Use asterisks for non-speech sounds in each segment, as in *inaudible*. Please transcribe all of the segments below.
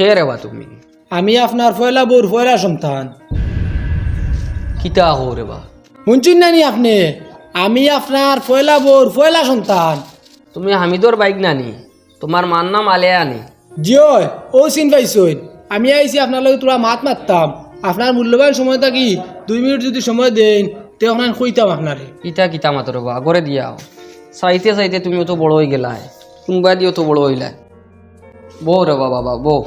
খে রে বা তুমি আমি আপনার ফয়লা বউর ফয়লা সন্তান কিতা হো রে বা শুনছেন নানি আপনি আমি আপনার ফয়লা বউর ফয়লা সন্তান তুমি হামিদর বাইক নানি তোমার মার নাম আলিয়া আনি জিও ও চিন পাইছই আমি আইছি আপনার লগে তোরা মাত মারতাম আপনার মূল্যবান সময়টা কি দুই মিনিট যদি সময় দেন তে ওখানে কইতাম আপনারে ইতা কিতা মাতো বা আগরে দিয়াও চাইতে চাইতে তুমি তো বড় হয়ে গেলাই কোনবা দিও তো বড় হইলাই বউ রে বা বাবা বউ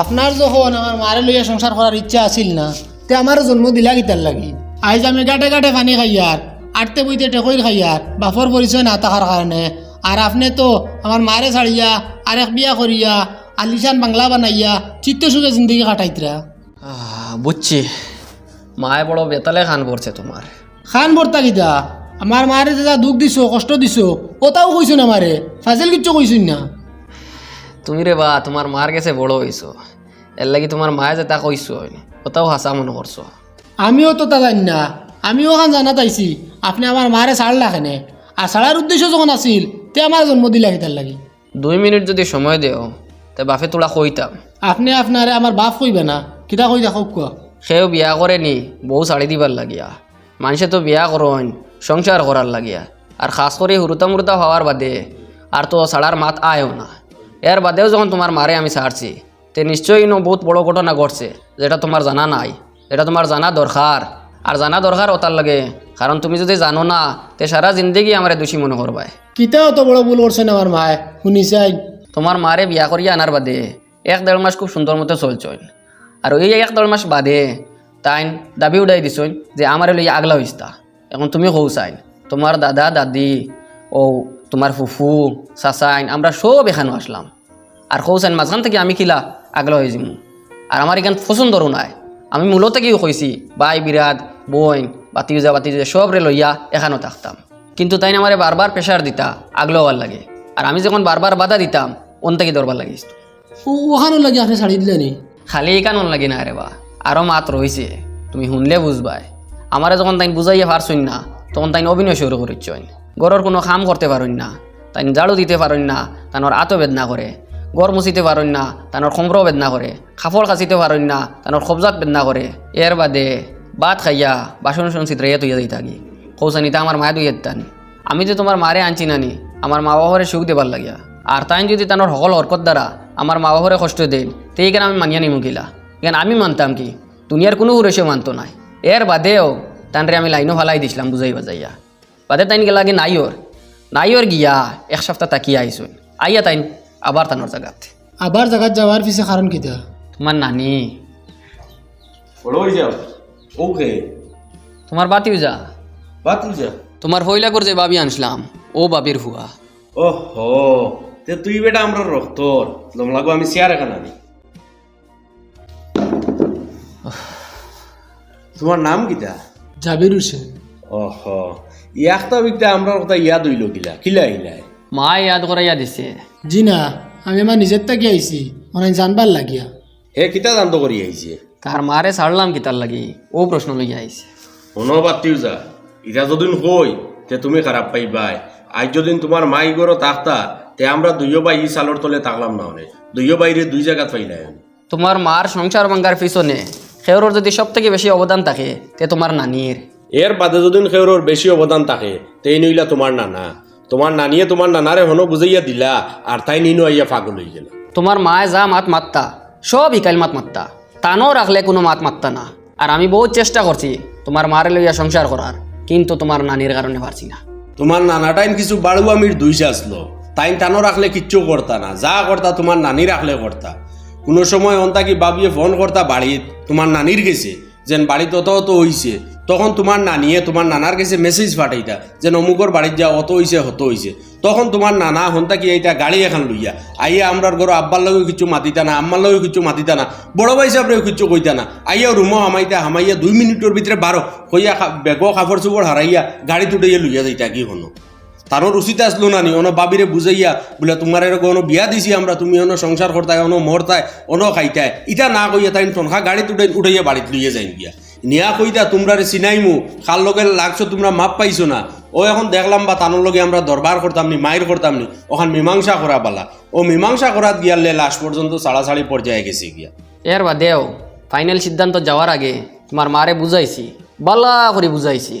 আপনার যখন আমার মারে লইয়া সংসার করার ইচ্ছা আছিল না তে আমারও জন্ম দিলা গিতার লাগি। আইজ আমি গাটে গাটে পানি খাইয়ার আটতে বইতে টেকইর খাইয়ার বাপর পরিচয় না থাকার কারণে আর আপনি তো আমার মারে ছাড়িয়া আর এক বিয়া করিয়া আলিশান বাংলা বানাইয়া চিত্ত সুখে জিন্দগি কাটাইতরা বুঝছি মায়ে বড় বেতালে খান করছে তোমার খান বর্তা গিতা আমার মারে দাদা দুঃখ দিছো কষ্ট দিছো ওটাও কইছুন আমারে ফাজিল কিচ্ছু কইছুন না। তুমি রে বা তোমার মার গেছে বড় হইছো এর লাগি তোমার মায়ে যে তা কইছো ওটাও হাসা মনে করছ আমিও তো তা জানি না। আমিও খান জানা তাইছি আপনি আমার মারে ছাড়লা কেনে। আর ছাড়ার উদ্দেশ্য যখন আছিল তে আমার জন্ম দিলা গিতার লাগি। দুই মিনিট যদি সময় দেও তে বাপে তোলা কইতাম আপনি আপনারে আমার বাপ কইবে না। কিতা কই দেখো কোৱা। সেও বিয়া করে নি বউ শাড়ি দিবার লাগিয়া। মানুষে তো বিয়া করন সংসার করার লাগিয়া। আর খাস করে হুরুতা মুরুতা হওয়ার বাদে আর তো ছাড়ার মাত আয়ও না। এর বাদেও যখন তোমার মারে আমি ছাড়ছি তে নিশ্চয়ই ন বহুত বড় ঘটনা ঘটছে যেটা তোমার জানা নাই। যেটা তোমার জানা দরকার। আর জানা দরকার ওতার লাগে কারণ তুমি যদি জানো না তে সারা জিন্দগি আমার দোষী মনে করবাই। কিতা অত বড় ভুল করছেন আমার মায়ে? শুনিছাই। তোমার মারে বিয়া করিয়া আনার বাদে এক দেড় মাস খুব সুন্দর মতো চলছইন আর ওই এক দেড় মাস বাদে তাইন দাবি উঠাই দিছইন যে আমারে লইয়া আগলা হইস্তা। এখন তুমি কৌ চাইন তোমার দাদা দাদি ও তোমার ফুফু চাচাইন আমরা সব এখানে আসলাম। আর চাইন মাঝখান থেকে আমি কিলা আগলা হয়ে যাব আর আমার এখান পছন্দরও নাই। আমি মূলত কিও কইছি বাই বিরাট বইন বাতিজা বাতিজা সবরে লইয়া এখানেও থাকতাম। কিন্তু তাই আমারে বারবার প্রেশার দিতা আগলো হওয়ার লাগে। আর আমি যখন বারবার বাধা দিতাম ওন থেকে দরবার লাগিস ওখানো লাগি আপনি ছাড়ি দিলে নি? খালি কান লাগে না রে বা আরও মাত রয়েছে তুমি শুনলে বুঝবাই। আমারে যখন তাই বুঝাইয়া পারছইন না তখন তাই অভিনয় শুরু করিচ্ছইন। গরর কোনো কাম করতে পারইন না তাই জাড়ু দিতে পারইন না তানোর আতো বেদনা করে। গড় মুছিতে পারইন না তানোর খম্র বেদনা করে খাফড় কাচিতে পারইন না তানোর খবজাত বেদনা করে এর বাদে ভাত খাইয়া বাসন শুন চিত্রাইয়া তুইয়া দিই থাকি। কৌসানিতা আমার মায়ে দুইয়া দিতানি আমি যে তোমার মারে আনছি নানি আমার মা বাবারে সুখ দেবার লাগিয়া। আর তাই যদি তানোর সকল হরকত দ্বারা আমার মা বাবারে কষ্ট দেন তো এইখানে আমি মানিয়া নিমু গিলা? এখানে আমি মানতাম কি? দুনিয়ার কোনো উরেশে মানতো নাই। এর বাদেও তানরে আমি লাইনও ফালাই দিছিলাম বুঝাই বাজাইয়া। বাদে তাইন গেলা কি নাইওর নাইওর গিয়া, এক সপ্তাহ তাকিয়া আইসুন আইয়া তাইন আবার তানোর জায়গাত আবার জায়গাত যাওয়ার পিছে কারণ কিতা তোমার নানি। যাও। ওকে তোমার বাতিও যা। বাত যা। তোমার হইলা করে যে বাবি আনছিলাম ও বাবির হুয়া ওহো তে তুই বেটা আমরা রক্তর দম লাগো আমি চেয়ার এখানে আনি। তোমার নাম কিতা জাবির হোসেন ওহো ইয়াকটা বিকটা আমরা কথা ইয়াদ হইল কিলা কিলা ইলাই মা ইয়াদ করাইয়া দিছে। জি না আমি আমার নিজের থেকে আইছি অনেক জানবার লাগিয়া। হে কিতা জানত করি আইছে? তার মারে ছাড়লাম কি তার লাগি ও প্রশ্ন লইয়া আইছে। শোনো বাতিও যা ইটা যদিন হই তে তুমি খারাপ পাইবাই আজ যদিন তোমার মাই গরো তাকতা তে আমরা দুইও বাই ই সালর তলে তাকলাম না অনেক দুইও বাইরে দুই জায়গাত পাইলাই তোমার মার সংসার ভাঙ্গার পিছনে সেওর যদি সব থেকে বেশি অবদান থাকে তে তোমার নানির এর বাদে যদিন খেউরর বেশি অবদান থাকে তেই নইলা তোমার নানা। তোমার নানিয়ে তোমার নানারে হনো বুঝাইয়া দিলা আর তাই নিনু আইয়া পাগল হয়ে গেল। তোমার মায়ে যা মাত মাত্তা সব ইকাইল মাত মাত্তা। তানও রাখলে কোনো মাত মাত্তা না। আর আমি বহুত চেষ্টা করছি তোমার মারে লইয়া সংসার করার কিন্তু তোমার নানির কারণে পারছি না। তোমার নানাটাইন কিছু বাড়ু আমির দুইছে আসলো তাই টানো রাখলে কিচ্ছু করতা না। যা করতা তোমার নানি রাখলে করতা। কোনো সময় অন্তা কি বাবিয়ে ফোন করতা বাড়িত তোমার নানির গেছে যেন বাড়িত অত অত হইছে। তখন তোমার নানিয়ে, তোমার নানার কাছে মেসেজ পাঠাইতা, যেন অমুকর বাড়িত যা, অত হইছে হত হইছে তখন তোমার নানা হন্তা কি এইটা গাড়ি এখন লইয়া, আইয়া আমরার ঘর আব্বার লগেও কিছু মাতিতা না, আম্মার লগেও কিছু মাতিতা না, বড় ভাই সাহেবরেও কিছু কইতা না। আইয়া রুমো হামাইতা, হামাইয়া দুই মিনিটের ভিতরে বারো হইয়া বেগ কাপড় চোপড় হারাইয়া গাড়ি তুটাইয়া লইয়া যাইতা কি হনো। তারও রুচিতে আসলো না নি অন বাবিরে বুঝাইয়া বলে তোমার এরকম অন বিয়া দিছি আমরা, তুমি অন সংসার করতায় অন মরতায় অন খাইতায় ইটা না কইয়া তাই টনখা গাড়ি উঠাই উঠাইয়া বাড়িত লইয়া যাই গিয়া নিয়া কইতা তোমরা চিনাইমু খাল লগে লাগছো তোমরা মাপ পাইছো না। ও এখন দেখলাম বা তানোর লগে আমরা দরবার করতাম নি মায়ের করতাম নি ওখান মীমাংসা করা পালা। ও মীমাংসা করাত গিয়ালে লাশ পর্যন্ত ছাড়াছাড়ি পর্যায়ে গেছে গিয়া। এর বাদেও ফাইনাল সিদ্ধান্ত যাওয়ার আগে তোমার মারে বুঝাইছি বালা করে বুঝাইছি।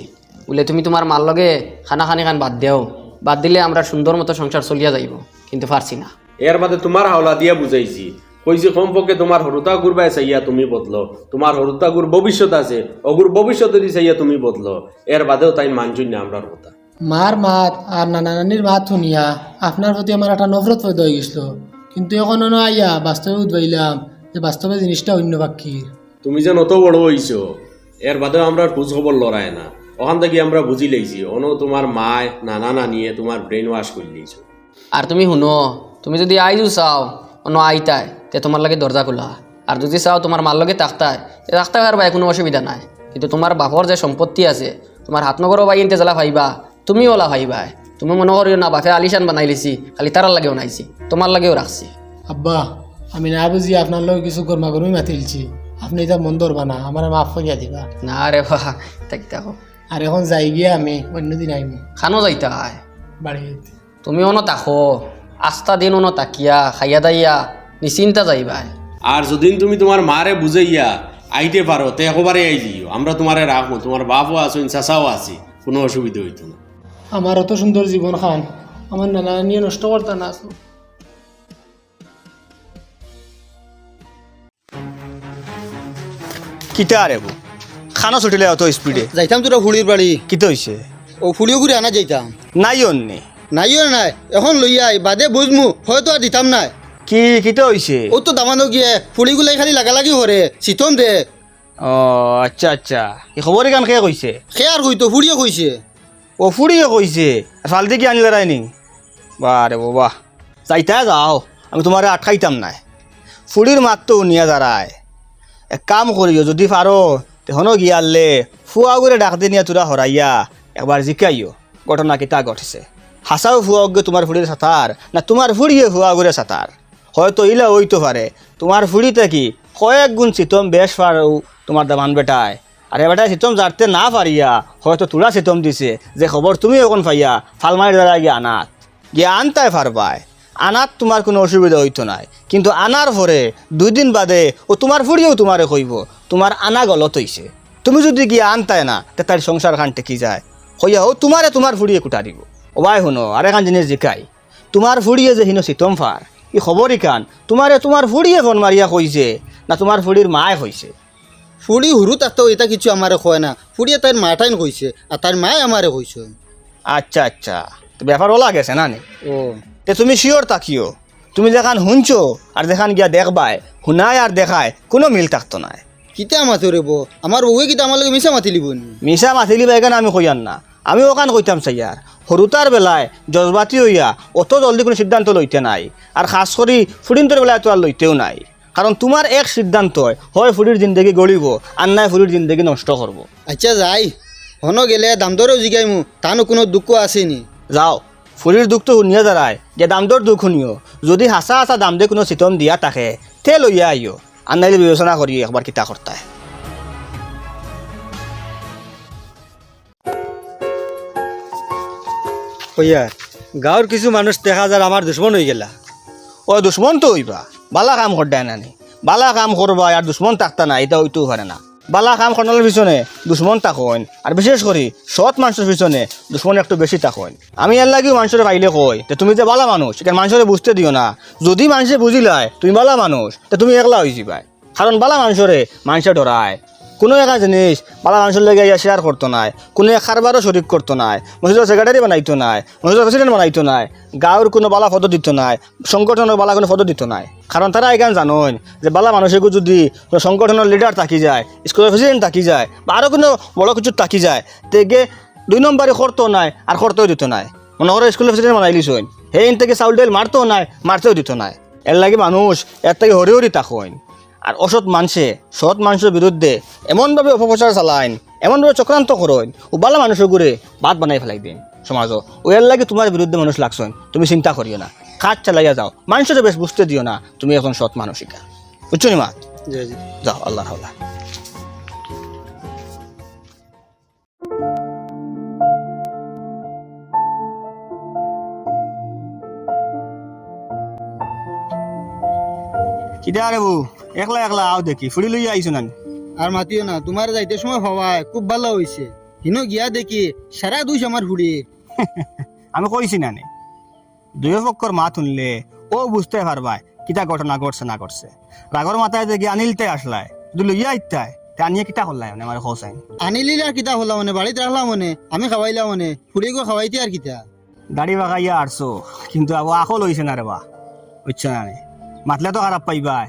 বলে তুমি তোমার মার লগে খানা খানি খান বাদ দেও বাদ দিলে আমরা সুন্দর মতো সংসার চলিয়া যাইব কিন্তু পারছি না। এর বাদে তোমার হাওলা দিয়া বুঝাইছি কইছি কমপক্ষে তোমার হরুতা গুরবাই চাইয়া তুমি বদলো। তোমার হরুতা গুর ভবিষ্যৎ আছে অগুর ভবিষ্যৎ যদি চাইয়া তুমি বদলো। এর বাদেও তাই মানছুই না আমরার কথা। মার মাত আর নানা নানির মাত শুনিয়া আপনার প্রতি আমার একটা নফরত পয়দা হয়ে গেছিল। কিন্তু এখন অন আইয়া বাস্তবে উদ্বাইলাম যে বাস্তবে জিনিসটা অন্য পাখির তুমি যে অত বড় হইছো এর বাদেও আমরা খোঁজ খবর লড়াই না। ওখান থেকে আমরা বুঝি লাইছি অন তোমার মায় নানা নানিয়ে তোমার ব্রেন ওয়াশ করে দিয়েছ আর তুমি শুনো তুমি যদি আইজু চাও অন আইতায় তে তোমার লাগে দরজা খোলা। আর যদি চাও তোমার মার লগে তাকতায় তে তাকতে পারবা কোনো অসুবিধা নাই। কিন্তু তোমার বাপর যে সম্পত্তি আছে তোমার হাত নগরও বাই ইনতে জ্বালা ভাইবা তুমি ওলা ভাইবা তুমি মনে করিও না বাপে আলিশান বানাই লিছি খালি তারার লাগেও নাইছি তোমার লাগেও রাখছি আব্বা আমি না বুঝি আপনার লোক কিছু গরমা গরমি মাতিলছি আপনি এটা মন ধরবা না আমার মাফ করিয়া দিবা। না রে বা তাই দেখো আর এখন যাই গিয়া আমি অন্যদিন আইম খানো যাইতা হয় বাড়িতে তুমি অন তাকো আস্তা দিন অন তাকিয়া খাইয়া দাইয়া। নিশ্চিন্তা যাইবা আর যদি তুমি তোমার মারে বুঝাইয়া আইতে পারো তে একবারে আই যাইও আমরা তোমারে রাখব তোমার বাপও আছো চাচাও আছি কোনো অসুবিধা হইতো না। আমার অত সুন্দর জীবন খান আমার নানা নিয়ে নষ্ট করতা না আসো। কিতা রে বু? খানা ছুটিলে অত স্পিডে যাইতাম তোরা ফুলির বাড়ি। কিতা হইছে? ও ফুলিও ঘুরে আনা যাইতাম। নাই অন্যে নাইও নাই এখন লই আই বাদে বুঝমু হয়তো আর দিতাম নাই। কি কিতা হইছে? ও তো দামানো গিয়ে ফুলিগুলাই খালি লাগালাগি হরে শীতম দে। ও আচ্ছা আচ্ছা। এই খবর গান খেয়ে কইছে সে আর কইতো ফুলিও কইছে ও ফুড়িয়ে কইছে ফালতে কি আনিলে রাইনি বারে বাবা। যাইতা যাও আমি তোমার আটকাইতাম নাই। ফুড়ির মাত তো উনিয়া দাঁড়ায় এক কাম করিও যদি পারো তেহনও গিয়ালে ফুয়া করে ডাক দিয়ে নিয়ে তোরা হরাইয়া একবার জিকাইও। ঘটনা কিতা ঘটেছে। হাসাও ফুয়া তোমার ফুড়ির সাঁতার না তোমার ফুড়িয়ে ফুয়া করে সাঁতার হয়তো ইলা হইতে পারে। তোমার ফুড়িতে কি? কয়েক গুণ চিতম বেশ পারো তোমার দামান বেটায়। আর বেটায় চিতম জারতে না পারিয়া হয়তো তোরা চিতম দিছে। যে খবর তুমি এখন পাইয়া ফালমারি দ্বারা গিয়ে আনাত। গিয়ে আনতাই পারবায়। আনাত তোমার কোনো অসুবিধা হইতো নাই। কিন্তু আনার পরে দুই দিন বাদে ও তোমার ফুড়িয়েও তোমারে কইব, তোমার আনা গলত হইছে। তুমি যদি গিয়ে আনতাই না, তে তার সংসার খান টেকি যায়। হইয়া ও তোমারে তোমার ফুড়িয়ে কুটা দিব। ও ভাই শুনো আর এখান জিনিস জিকাই তোমার ফুড়িয়ে যে হিনো চিতম ফার ই খবরই কান? তোমারে তোমার ফুড়িয়ে ফোন মারিয়া কইছে না তোমার ফুড়ির মায় কইছে? ফুড়ি হুরু তাতো এটা কিছু আমারে কয় না। ফুড়িয়ে তার মাটাইন কইছে আর তার মায় আমারে কইছে। আচ্ছা আচ্ছা। তো ব্যাপার ওলা গেছে না নি? ও। তে তুমি শিওর তাকিও তুমি যেখান শুনছো আর যেখান গিয়া দেখবাই শুনায় আর দেখায় কোনো মিল থাকতো নাই। কিতা মাথো রে বো আমার বউয়ে কিতা আমার লগে মিশা মাতি লিব মিশা মাথিলি বাইকান আমি কইয়ান না? আমি ওখান কইতাম চাইয়ার সৰুতাৰ বেলায় জজবাতি হইয়া অত জলদি কোনো সিদ্ধান্ত লইতে নাই। আর খাস কৰি ফুৰিন্তৰ বেলায় তো আর লইতেও নাই। কারণ তোমার এক সিদ্ধান্ত হয় ফুরির জিন্দগি গড়িব আর নাই ফুরির জিন্দগি নষ্ট করব আচ্ছা যাই। হন গেলে দাম দরেও জিগাইমু তানো কোনো দুঃখ আসেনি যাও। ফুরির দুখটো শুনিয়ে দাঁড়ায় যে দাম দর দুখ শুনিও। যদি হাসা হাসা দাম দে কোনো চিতম দিয়া থাকে তে লইয়া আইও। আর নাইলে বিবেচনা করি একবার কিতা কর্তায় কইয়া, গাঁৱৰ কিছু মানুষ দেখা যায় আমার দুশ্মন হয়ে গেলা। ও দুশ্মন তো হইবা। বালা কাম করডায় নানি। বালা কাম করবা আর দুশ্মন থাকতা না এটা হইতেও পারে না বালা কাম করার পিছনে দুশ্মন থাকেন আর বিশেষ করে সৎ মানুষের পিছনে দুশ্মন একটু বেশি থাকেন আমি এর লাগেও মানুষের পাইলে কই যে তুমি যে বালা মানুষ এটা মানুষের বুঝতে দিও না। যদি মানুষে বুঝিলায় তুমি বালা মানুষ তা তুমি একলা হয়ে যাবাই। কারণ বালা মানুষরে মানুষে ডরায় কোনো একটা জিনিস, বালা মানুষের লেগে ইয়া শেয়ার করতো নাই, কোনো খারবারও শরিক করতো নাই মসজিদের সেক্রেটারি বানাইতো নাই মসজিদের প্রেসিডেন্ট বানাইতো নাই গাঁৱৰ কোনো বালা পদ দিত নাই, সংগঠনের বালা কোনো পদ দিত নাই। কারণ তারা এখান জানোন যে বালা মানুষের যদি সংগঠনের লিডার থাকি যায় স্কুলের প্রেসিডেন্ট থাকি যায়, বা আরও কোনো বড় কিছু থাকি যায়, তেগে দুই নম্বরে করতো নাই, আর করতেও দিত নাই। মনে করে স্কুলের প্রেসিডেন্ট বানাইলিছইন সেই থেকে চাউল ডাইল মারতেও নাই, মারতেও দিত নাই। এর লাগে মানুষ এর থেকে হরি হরি তাকইন আর অসৎ মানুষে সৎ মানুষের বিরুদ্ধে এমনভাবে অপপ্রচার চালাইন এমনভাবে চক্রান্ত করেন ও বালা মানুষের ঘুরে বাদ বানাই ফেলাই দিন। সমাজ ও এর লাগে তোমার বিরুদ্ধে মানুষ লাগছেন তুমি চিন্তা করিও না কাজ চালাইয়া যাও মানুষের বেশ বুঝতে দিও না তুমি এখন সৎ মানসিকা বুঝছ নি মাত যাও আল্লাহ হাওলা। কিতা রে বউ একলা একলা আও দেখি ফুড়ি লইয়া আইছো নানি। আর মাতিও না তোমার যাইতে সময় হওয়ায় খুব ভালো হয়েছে হিনো গিয়া দেখি সারা দুইশ আমার হুড়ি *laughs* আমি কইছি নানি দুই পক্ষর মাত শুনলে ও বুঝতে পারবাই কিতা ঘটনা ঘটছে না ঘটছে। রাগর মাথায় দেখি আনিলতে আসলাই যদি লইয়া ইত্যায় আনিয়ে কিতা করলাই মানে আমার খোসাইন আনিলিলে আর কিতা হলাম মানে বাড়িতে রাখলাম মানে আমি খাওয়াইলাম মানে ফুড়ি গো খাওয়াইতে আর কিতা গাড়ি বাগাইয়া আরছো কিন্তু আবু আখো লইছে না রে বা। বুঝছ না নে মাতলে তো খারাপ পাইবাই।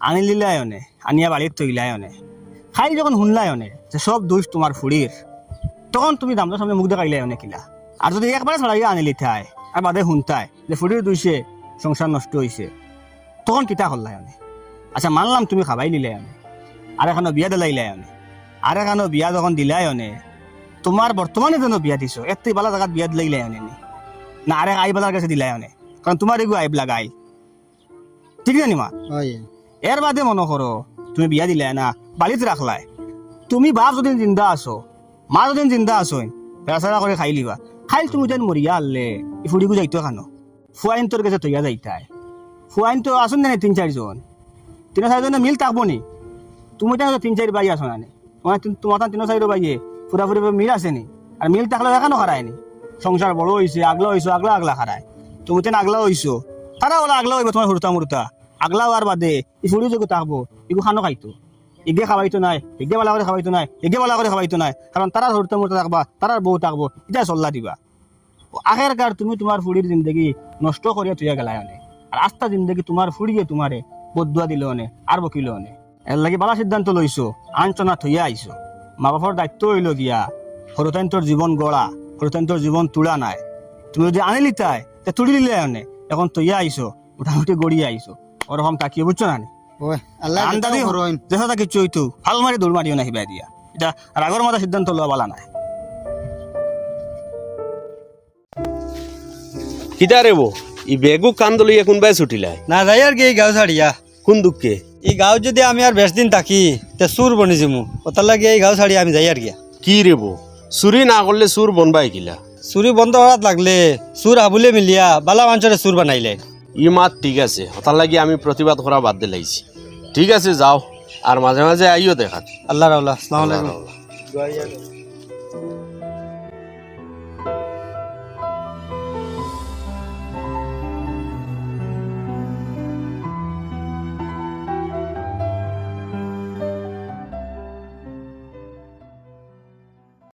আনি লিলাই অনে আনিয়া বাড়ির থইলাই অনে খাই যখন শুনলাই অনে যে সব দোষ তোমার ফুড়ির তখন তুমি দামটা সামনে মুখ দেখাইলাই অনে কিলা। আর যদি একবারে ছড়াইয়া আনিলি থাই আর বাদে শুনতাই যে ফুড়ির দুইছে সংসার নষ্ট হইছে তখন কিতা করলাই অনে আচ্ছা মানলাম তুমি খাবাই নিলাই অনে আর এখানো বিয়া দিলাইলাই অনে আর এখানো বিয়া যখন দিলাই অনে তোমার বর্তমানে যেন বিয়া দিছো? এত বালা জায়গাত বিয়া দিলাই অনে নি? আরে আইবেলার কাছে দিলাই অনে কারণ তোমার এগু আইব লাগাই ঠিক জানি মা। এর বাদে মনে করো তুমি বিয়া দিলে না বাড়িতে রাখলাই তুমি বাপ যদি জিন্দা আছো মা যদি জিন্দা আছো পেড়াচারা করে খাই লিবা। খাইল তুমি যেন মরিয়া আনলে ফুড়িগু যাইতো খানো। ফুয়াইন তোর কাছে তৈয়া যাইতাই। ফুয়াইন তো আসুন না তিন চারজন তিন চারজনে মিল থাকব নি? তুমি তো তিন চার বাই আসো না তোমার তোমার তিন চার বাইয়ে ফুরা ফুরি মিল আছে নি? আর মিল থাকলে এখানো খারায় নি? সংসার বড় হয়েছে আগলা হয়েছো আগলা আগলা খারায় তুমি তেন আগলা হইছো তারা ওলা আগলা হইব তোমার হুরতা মুরতা আগলা হওয়ার বাদে, ই ফুড়ি যোগ থাকব ইগু খানো খাইতো। ইগে খাওয়াইতো নাই ইগে বালা করে খাওয়াইতো নাই ইগে বালা করে খাওয়াইতো নাই। কারণ তারা হুরতা মুরতা থাকবা তারার বউ থাকব এটা চল্লা দিবা। আগের কার তুমি তোমার ফুড়ির জিন্দগি নষ্ট করিয়া তুইয়া গেলাই অনে আর আস্তা জিন্দগি তোমার ফুড়িয়ে তোমারে বদুয়া দিল অনে আর বকিল অনে এর লাগি বালা সিদ্ধান্ত লইছো আঞ্চনা থইয়া আইছো মা বাপর দায়িত্ব হইল গিয়া সরতাইন তোর জীবন গড়া সরতাইন তোর জীবন তুলা নাই। তুমি যদি আনিলি তাই, তে তুলি দিলে অনে এখন তৈয়া আইছো মোটামুটি গড়িয়ে আইছো ওরকম তাকিয়ে বুঝছ না আন্দাজি। যেটা কিছু হইতো ফাল মারি দৌড় মারিও না হিবাই দিয়া। এটা রাগর মাথা সিদ্ধান্ত লওয়া বালা নাই। কিতা রে বো? ই বেগু কান্দ লইয়া কোনবাই ছুটিলাই না যাই আর কি এই গাঁও ছাড়িয়া। কোন দুঃখে এই গাঁও যদি আমি আর বেশ দিন থাকি তে সুর বনি যামু। ওটার লাগে এই গাঁও ছাড়িয়া আমি যাই আর গিয়া কি রে বো? চুরি না করলে চুর বনবাই কিলা? চুরি বন্ধ করাত লাগলে সুর আবুলে মিলিয়া বালা মানুষের সুর বানাইলে। ই মাত ঠিক আছে। হতার লাগি আমি প্রতিবাদ করা বাদ লাগছি ঠিক আছে যাও। আর মাঝে মাঝে আইও দেখাত। আল্লাহ আল্লাহ আসসালামু আলাইকুম। আল্লাহ।